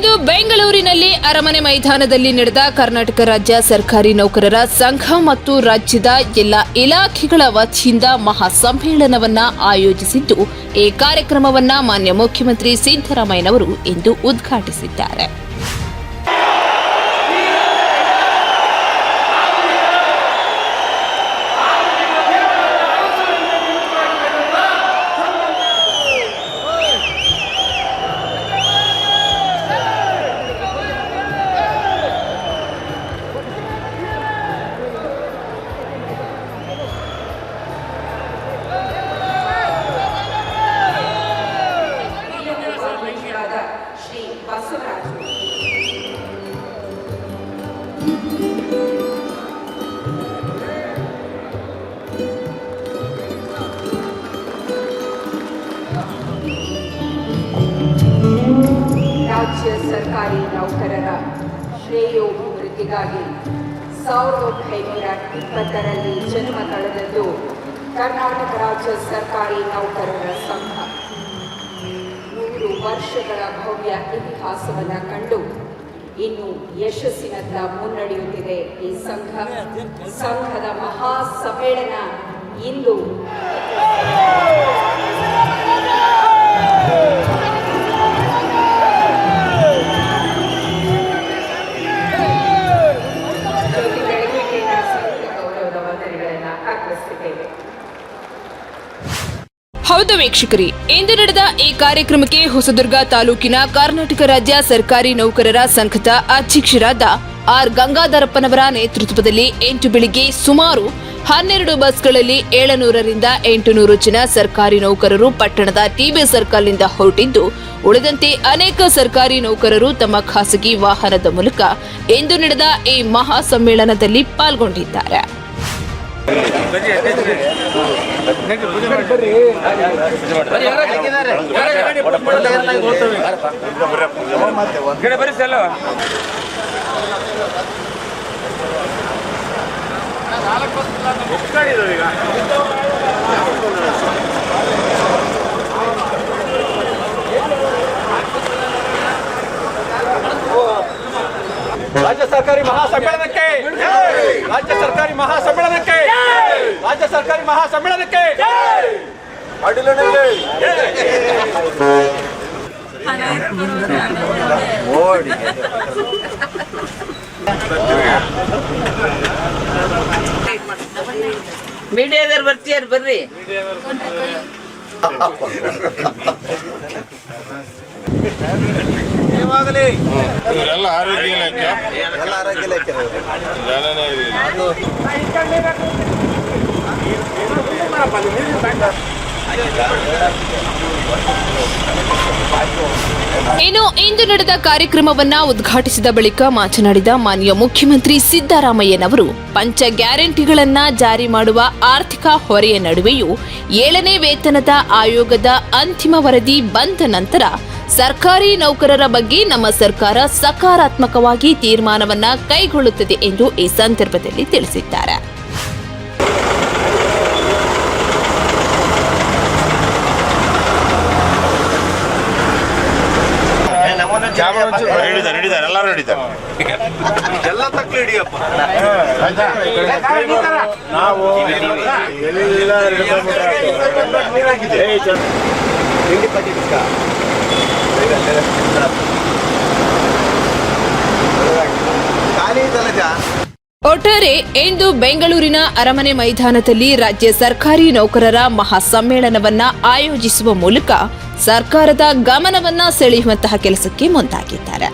ಬೆಂಗಳೂರಿನಲ್ಲಿ ಅರಮನೆ ಮೈದಾನದಲ್ಲಿ ನಡೆದ ಕರ್ನಾಟಕ ರಾಜ್ಯ ಸರ್ಕಾರಿ ನೌಕರರ ಸಂಘ ಮತ್ತು ರಾಜ್ಯದ ಎಲ್ಲ ಇಲಾಖೆಗಳ ವತಿಯಿಂದ ಮಹಾ ಸಮ್ಮೇಳನವನ್ನ ಆಯೋಜಿಸಿದ್ದು, ಈ ಕಾರ್ಯಕ್ರಮವನ್ನ ಮಾನ್ಯ ಮುಖ್ಯಮಂತ್ರಿ ಸಿದ್ದರಾಮಯ್ಯನವರು ಇಂದು ಉದ್ಘಾಟಿಸಿದ್ದಾರೆ. ಸರ್ಕಾರಿ ನೌಕರರ ಶ್ರೇಯೋಭಿವೃದ್ಧಿಗಾಗಿ ಸಾವಿರದ ಒಂಬೈನೂರ ಇಪ್ಪತ್ತರಲ್ಲಿ ಜನ್ಮ ತಳೆದದ್ದು ಕರ್ನಾಟಕ ರಾಜ್ಯ ಸರ್ಕಾರಿ ನೌಕರರ ಸಂಘ ನೂರು ವರ್ಷಗಳ ಭವ್ಯ ಇತಿಹಾಸವನ್ನು ಕಂಡು ಇನ್ನು ಯಶಸ್ಸಿನತ್ತ ಮುನ್ನಡೆಯುತ್ತಿದೆ ಈ ಸಂಘ ಸಂಘದ ಮಹಾ ಸಮ್ಮೇಳನ ಇಂದು ಹೌದು ವೀಕ್ಷಕರಿ, ಇಂದು ನಡೆದ ಈ ಕಾರ್ಯಕ್ರಮಕ್ಕೆ ಹೊಸದುರ್ಗ ತಾಲೂಕಿನ ಕರ್ನಾಟಕ ರಾಜ್ಯ ಸರ್ಕಾರಿ ನೌಕರರ ಸಂಘದ ಅಧ್ಯಕ್ಷರಾದ ಆರ್ ಗಂಗಾಧರಪ್ಪನವರ ನೇತೃತ್ವದಲ್ಲಿ ಎಂಟು ಬೆಳಿಗ್ಗೆ ಸುಮಾರು ಹನ್ನೆರಡು ಬಸ್ಗಳಲ್ಲಿ ಏಳನೂರರಿಂದ ಎಂಟುನೂರು ಜನ ಸರ್ಕಾರಿ ನೌಕರರು ಪಟ್ಟಣದ ಟಿಬಿ ಸರ್ಕಲ್ನಿಂದ ಹೊರಟಿದ್ದು, ಉಳಿದಂತೆ ಅನೇಕ ಸರ್ಕಾರಿ ನೌಕರರು ತಮ್ಮ ಖಾಸಗಿ ವಾಹನದ ಮೂಲಕ ಇಂದು ನಡೆದ ಈ ಮಹಾ ಸಮ್ಮೇಳನದಲ್ಲಿ ಪಾಲ್ಗೊಂಡಿದ್ದಾರೆ. ಸೆಲ್ಲ ಈಗ. ರಾಜ್ಯ ಸರ್ಕಾರಿ ಮಹಾಸಮ್ಮೇಳನಕ್ಕೆ ರಾಜ್ಯ ಸರ್ಕಾರಿ ಮಹಾಸಮ್ಮೇಳನಕ್ಕೆ ರಾಜ್ಯ ಸರ್ಕಾರಿ ಮಹಾಸಮ್ಮೇಳನಕ್ಕೆ ಮೀಡಿಯಾದವ್ರು ಬರ್ತೀಯಾರ ಬರ್ರಿ ಇವರೆಲ್ಲ ಆರೋಗ್ಯ ಇಲಾಖೆ ಎಲ್ಲ ಆರೋಗ್ಯ ಇಲಾಖೆ ಜನನೇ ಇದೆ. ಇನ್ನು ಇಂದು ನಡೆದ ಕಾರ್ಯಕ್ರಮವನ್ನ ಉದ್ಘಾಟಿಸಿದ ಬಳಿಕ ಮಾತನಾಡಿದ ಮಾನ್ಯ ಮುಖ್ಯಮಂತ್ರಿ ಸಿದ್ದರಾಮಯ್ಯನವರು, ಪಂಚ ಗ್ಯಾರಂಟಿಗಳನ್ನ ಜಾರಿ ಮಾಡುವ ಆರ್ಥಿಕ ಹೊರೆಯ ನಡುವೆಯೂ ಏಳನೇ ವೇತನದ ಆಯೋಗದ ಅಂತಿಮ ವರದಿ ಬಂದ ನಂತರ ಸರ್ಕಾರಿ ನೌಕರರ ಬಗ್ಗೆ ನಮ್ಮ ಸರ್ಕಾರ ಸಕಾರಾತ್ಮಕವಾಗಿ ತೀರ್ಮಾನವನ್ನ ಕೈಗೊಳ್ಳುತ್ತದೆ ಎಂದು ಈ ಸಂದರ್ಭದಲ್ಲಿ ತಿಳಿಸಿದ್ದಾರೆ. ಹಿಡಿದಾರೆ ಹಿಡಿದಾರೆ ಎಲ್ಲರೂ ಹಿಡಿತಾರೆ ಎಲ್ಲ ತಕ್ಕಲು ಹಿಡಿಯಪ್ಪ. ನಾವು ಎಲ್ಲ ಒಟ್ಟಾರೆ ಇಂದು ಬೆಂಗಳೂರಿನ ಅರಮನೆ ಮೈದಾನದಲ್ಲಿ ರಾಜ್ಯ ಸರ್ಕಾರಿ ನೌಕರರ ಮಹಾಸಮ್ಮೇಳನವನ್ನ ಆಯೋಜಿಸುವ ಮೂಲಕ ಸರ್ಕಾರದ ಗಮನವನ್ನ ಸೆಳೆಯುವಂತಹ ಕೆಲಸಕ್ಕೆ ಮುಂದಾಗಿದ್ದಾರೆ.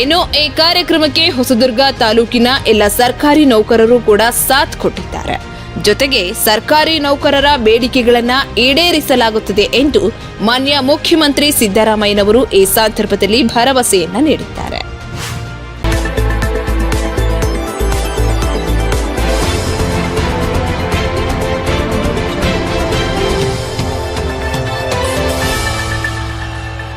ಇನ್ನು ಈ ಕಾರ್ಯಕ್ರಮಕ್ಕೆ ಹೊಸದುರ್ಗ ತಾಲೂಕಿನ ಎಲ್ಲ ಸರ್ಕಾರಿ ನೌಕರರು ಕೂಡ ಸಾಥ್ ಕೊಟ್ಟಿದ್ದಾರೆ. ಜೊತೆಗೆ ಸರ್ಕಾರಿ ನೌಕರರ ಬೇಡಿಕೆಗಳನ್ನ ಈಡೇರಿಸಲಾಗುತ್ತದೆ ಎಂದು ಮಾನ್ಯ ಮುಖ್ಯಮಂತ್ರಿ ಸಿದ್ದರಾಮಯ್ಯನವರು ಈ ಸಂದರ್ಭದಲ್ಲಿ ಭರವಸೆಯನ್ನ ನೀಡಿದ್ದಾರೆ.